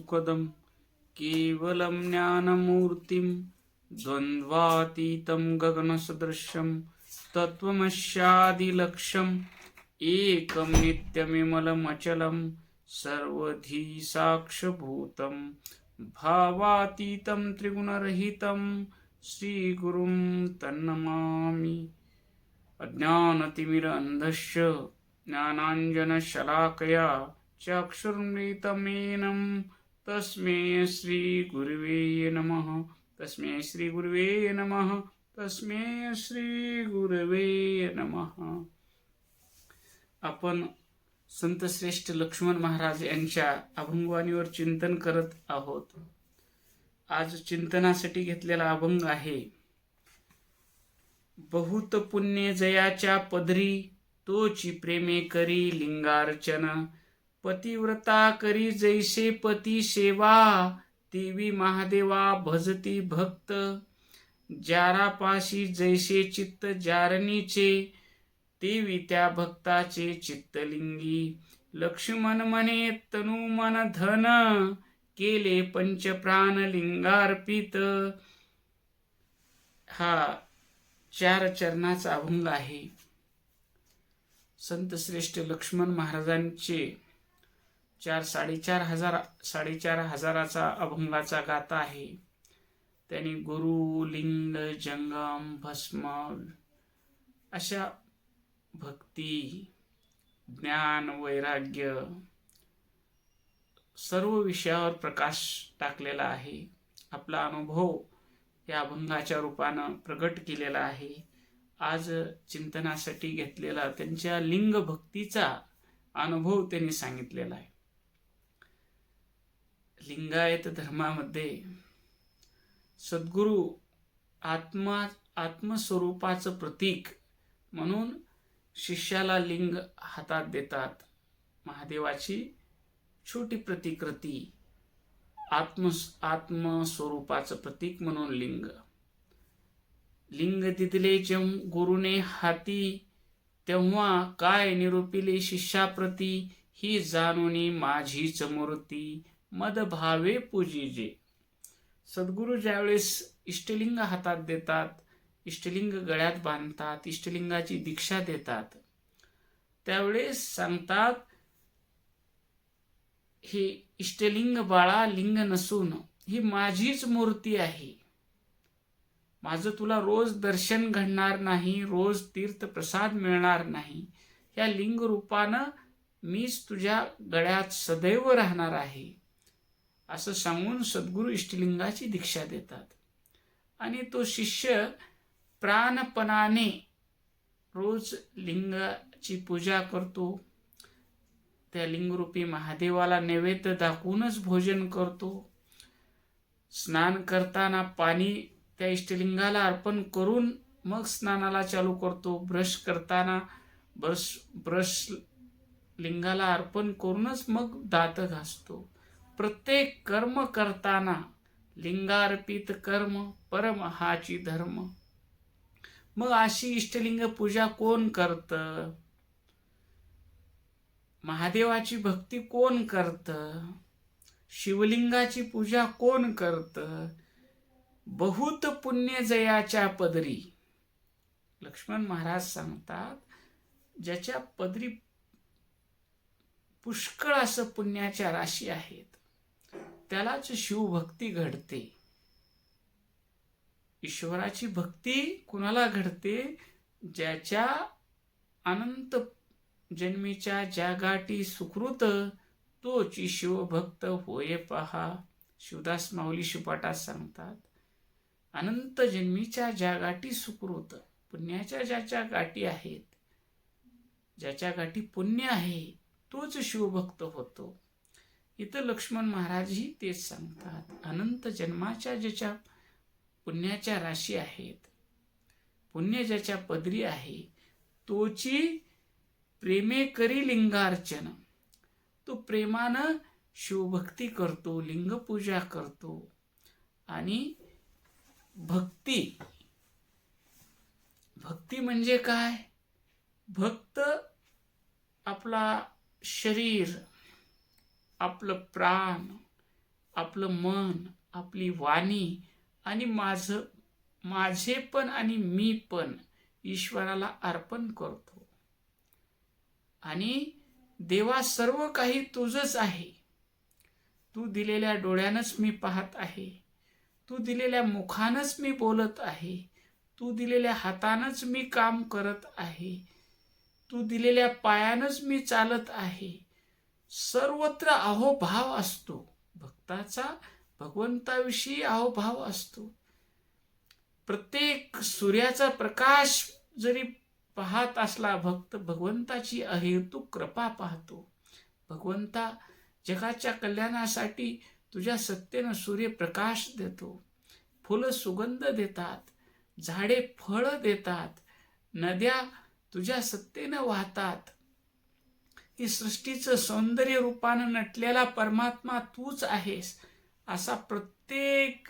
सुखदं केवलं ज्ञानमूर्तिं द्वन्द्वातीतं गगनसदृशं तत्त्वमस्यादिलक्ष्यम् एकं नित्यमिमलमचलं सर्वधी साक्षभूतं भावातीतं त्रिगुणरहितं श्रीगुरुं तन्नमामि। अज्ञानतिमिरन्धस्य ज्ञानाञ्जनशलाकया चक्षुर्मृतमेनं तस्मै श्रीगुरुवे नमः। तस्मै श्रीगुरुवे नमः। तस्मै श्रीगुरवे नमः। आपण संतश्रेष्ठ लक्ष्मण महाराज यांच्या अभंगवाणीवर चिंतन करत आहोत. आज चिंतनासाठी घेतलेला अभंग आहे बहुत पुण्य जयाच्या पदरी तोची प्रेमे करी लिंगार्चन पतिव्रता करी जैसे पती सेवा देवी महादेवा भजती भक्त. जारापाशी जैसे चित्त जारणीचे देवी त्या भक्ताचे चित्तलिंगी. लक्ष्मण म्हणे तनु मन धन केले पंचप्राण लिंगार्पित. हा चार चरणाचा अभंग आहे. संत श्रेष्ठ लक्ष्मण महाराजांचे चार साडेचार हजार साडेचार हजाराचा अभंगाचा गाथा आहे. त्यांनी गुरु लिंग जंगम भस्म अशा भक्ती ज्ञान वैराग्य सर्व विषयावर प्रकाश टाकलेला आहे. आपला अनुभव या अभंगाच्या रूपानं प्रगट केलेला आहे. आज चिंतनासाठी घेतलेला त्यांच्या लिंग भक्तीचा अनुभव त्यांनी सांगितलेला आहे. लिंगायत धर्मामध्ये सद्गुरू आत्मा आत्मस्वरूपाचं प्रतीक म्हणून शिष्याला लिंग हातात देतात. महादेवाची छोटी प्रतिकृती आत्म आत्मस्वरूपाचं प्रतीक म्हणून लिंग. लिंग तिथले जम गुरुने हाती तेव्हा काय निरूपिले शिष्याप्रती ही जाणूनी माझीच मूर्ती मद भावे पूजिजे. सद्गुरू ज्यावेळेस इष्टलिंग हातात देतात इष्टलिंग गळ्यात बांधतात इष्टलिंगाची दीक्षा देतात त्यावेळेस सांगतात हे इष्टलिंग बाळा लिंग नसून ही माझीच मूर्ती आहे. माझं तुला रोज दर्शन घडणार नाही रोज तीर्थ प्रसाद मिळणार नाही. या लिंग रूपानं मीच तुझ्या गळ्यात सदैव राहणार आहे. असं सांगून सद्गुरू इष्टलिंगाची दीक्षा देतात. आणि तो शिष्य प्राणपणाने रोज लिंगाची पूजा करतो. त्या लिंगरूपी महादेवाला नैवेद्य दाखवूनच भोजन करतो. स्नान करताना पाणी त्या इष्टलिंगाला अर्पण करून मग स्नानाला चालू करतो. ब्रश करताना ब्रश ब्रश लिंगाला अर्पण करूनच मग दात घासतो. प्रत्येक कर्म करताना लिंगार्पित कर्म परम हाची धर्म. मग अशी इष्टलिंग पूजा कोण करतं? महादेवाची भक्ती कोण करत? शिवलिंगाची पूजा कोण करत? बहुत पुण्य जयाच्या पदरी. लक्ष्मण महाराज सांगतात ज्याच्या पदरी पुष्कळ असं पुण्याच्या राशी आहेत. त्यालाच शिवभक्ती घडते. ईश्वराची भक्ती कुणाला घडते? ज्याच्या अनंत जन्मीच्या ज्या गाठी सुकृत तोची शिवभक्त होय पहा. शिवदास माऊली शिपाटात सांगतात अनंत जन्मीच्या ज्या गाठी सुकृत पुण्याच्या ज्याच्या गाठी आहेत ज्याच्या गाठी पुण्य आहे तोच शिवभक्त होतो. इथं लक्ष्मण महाराजही तेच सांगतात. अनंत जन्माच्या ज्याच्या पुण्याच्या राशी आहेत पुण्य ज्याच्या पदरी आहे तोची प्रेमे करी लिंगार्चन. तो प्रेमानं शिवभक्ती करतो लिंगपूजा करतो आणि भक्ती भक्ती म्हणजे काय? भक्त आपला शरीर आपलं प्राण आपलं मन आपली वाणी आणि माझं माझे पण आणि मी पण ईश्वराला अर्पण करतो. आणि देवा सर्व काही तुझंच आहे. तू दिलेल्या डोळ्यानंच मी पाहत आहे. तू दिलेल्या मुखानंच मी बोलत आहे. तू दिलेल्या हातानंच मी काम करत आहे. तू दिलेल्या पायानंच मी चालत आहे. सर्वत्र अहोभाव असतो. भक्ताचा भगवंताविषयी अहोभाव असतो. प्रत्येक सूर्याचा प्रकाश जरी पाहत असला भक्त भगवंताची अहेतुक कृपा पाहतो. भगवंता जगाच्या कल्याणासाठी तुझ्या सत्तेनं सूर्यप्रकाश देतो. फुलं सुगंध देतात. झाडे फळं देतात. नद्या तुझ्या सत्तेनं वाहतात. ही सृष्टीचं सौंदर्य रूपानं नटलेला परमात्मा तूच आहेस असा प्रत्येक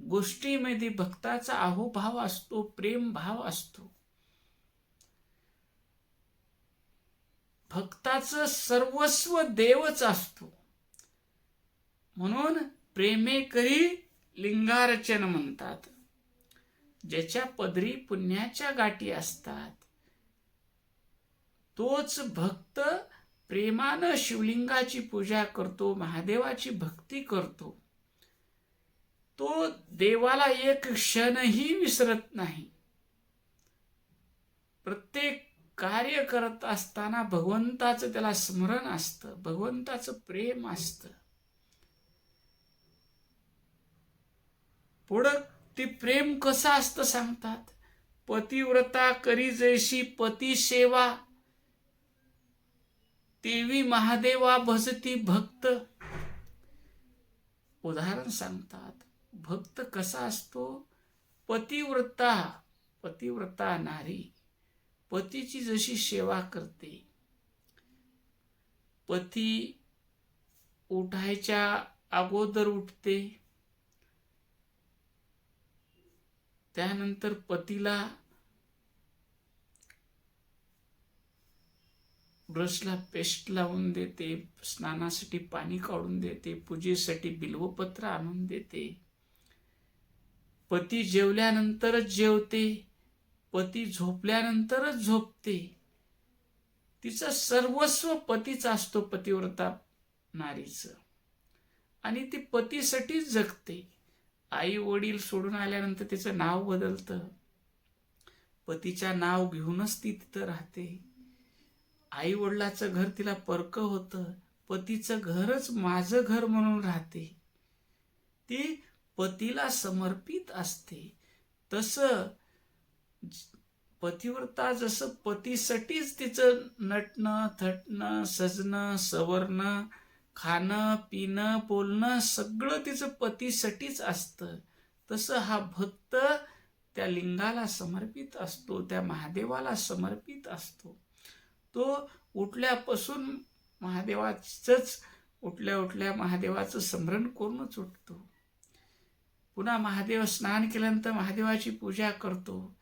गोष्टीमध्ये भक्ताचा अहोभाव असतो प्रेम भाव असतो. भक्ताचं सर्वस्व देवच असतो. म्हणून प्रेमे करी म्हणतात. ज्याच्या पदरी पुण्याच्या गाठी असतात. तोच भक्त प्रेमानं शिवलिंगाची पूजा करतो महादेवाची भक्ती करतो. तो देवाला एक क्षणही विसरत नाही. प्रत्येक कार्य करत असताना भगवंताचं त्याला स्मरण असतं भगवंताचं प्रेम असतं. पुढं ते प्रेम कसं असतं सांगतात? पतिव्रता करी जैशी पती सेवा. देवी महादेवा भजती भक्त. उदाहरण सांगतात भक्त कसा असतो? पतिव्रता पतिव्रता नारी पतीची जशी सेवा करते. पती उठायच्या अगोदर उठते. त्यानंतर पतीला ब्रशला पेस्ट लावून देते स्नानासाठी पाणी काढून देते पूजेसाठी बिल्वपत्र आणून देते. पती जेवल्यानंतरच जेवते पती झोपल्यानंतरच झोपते. तिचं सर्वस्व पतीच असतो पतिव्रता नारीचं. आणि ती पतीसाठीच जगते. आई वडील सोडून आल्यानंतर तिचं नाव बदलतं. पतीच्या नाव घेऊनच ती तिथं राहते. आई वडिलाचं घर तिला परक होतं. पतीचं घरच माझं घर म्हणून राहते. ती पतीला समर्पित असते. तसं पतिव्रता जसं पतीसाठीच तिचं नटणं थटणं सजणं सवरणं खाणं पिणं बोलणं सगळं तिचं पतीसाठीच असतं. तसं हा भक्त त्या लिंगाला समर्पित असतो त्या महादेवाला समर्पित असतो. तो उठल्यापासून महादेवाचंच उठल्या उठल्या महादेवाचं स्मरण करूनच उठतो. पुन्हा महादेव स्नान केल्यानंतर महादेवाची पूजा करतो.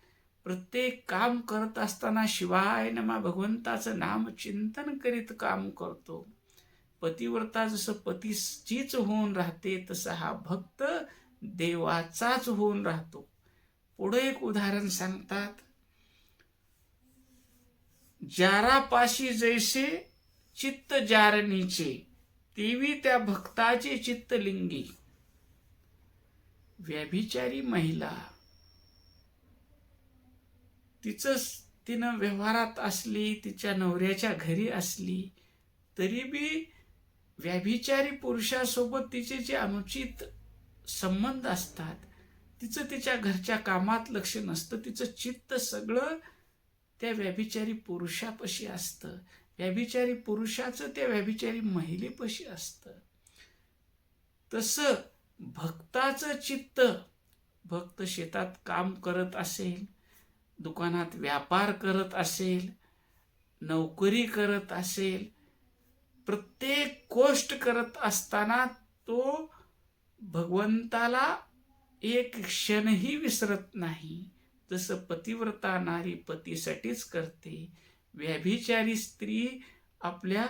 प्रत्येक काम करत असताना शिवाय नमा भगवंताचं नाम चिंतन करीत काम करतो. पतिव्रता जसं पतीचीच होऊन राहते तसं हा भक्त देवाचाच होऊन राहतो. पुढे एक उदाहरण सांगतात. जारापाशी जैसे चित्त जारणीचे तेवी त्या भक्ताचे चित्तलिंगी. व्यभिचारी महिला तिच तिनं व्यवहारात असली तिच्या नवऱ्याच्या घरी असली तरी बी व्याभिचारी पुरुषासोबत तिचे जे अनुचित संबंध असतात तिचं तिच्या घरच्या कामात लक्ष नसतं तिचं चित्त सगळं त्या व्याभिचारी पुरुषापशी असतं. व्याभिचारी पुरुषाचं त्या व्याभिचारी महिलेपशी असतं. तसं भक्ताचं चित्त भक्त शेतात काम करत असेल दुकानात व्यापार करत असेल नोकरी करत असेल प्रत्येक गोष्ट करत असताना तो भगवंताला एक क्षणही विसरत नाही. जसं पतिव्रता नारी पतीसाठीच करते. व्याभिचारी स्त्री आपल्या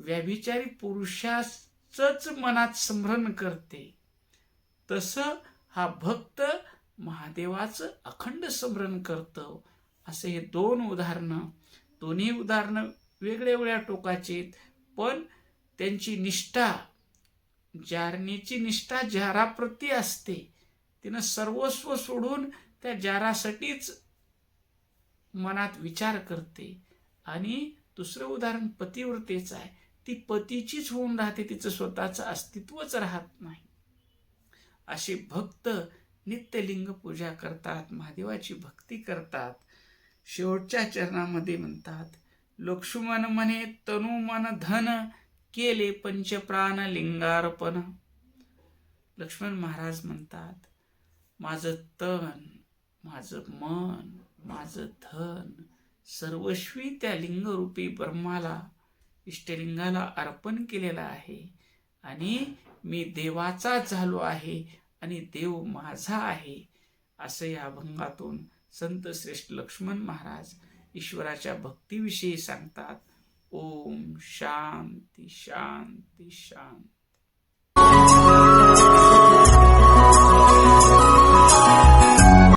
व्याभिचारी पुरुषाचंच मनात स्मरण करते. तसं हा भक्त महादेवाचं अखंड स्मरण करतो. असे हे दोन उदाहरणं दोन्ही उदाहरणं वेगळ्या वेगळ्या टोकाचे पण त्यांची निष्ठा जारणीची निष्ठा जाराप्रती असते तिनं सर्वस्व सोडून त्या जारासाठीच मनात विचार करते. आणि दुसरं उदाहरण पतिव्रतेचं आहे. ती पतीचीच होऊन राहते तिचं स्वतःचं अस्तित्वच राहत नाही. असे भक्त नित्यलिंग पूजा करतात महादेवाची भक्ती करतात. शेवटच्या चरणामध्ये म्हणतात लक्ष्मण म्हणे तनु मन धन केले पंचप्राण लिंगार्पण. लक्ष्मण महाराज म्हणतात माझं तन माझं मन माझं धन सर्वस्वी त्या लिंगरूपी ब्रह्माला इष्टलिंगाला अर्पण केलेलं आहे. आणि मी देवाचा झालो आहे आणि देव माझा आहे असं या अभंगातून संत श्रेष्ठ लक्ष्मण महाराज ईश्वराच्या भक्तीविषयी सांगतात. ओम शांती शांती शांती.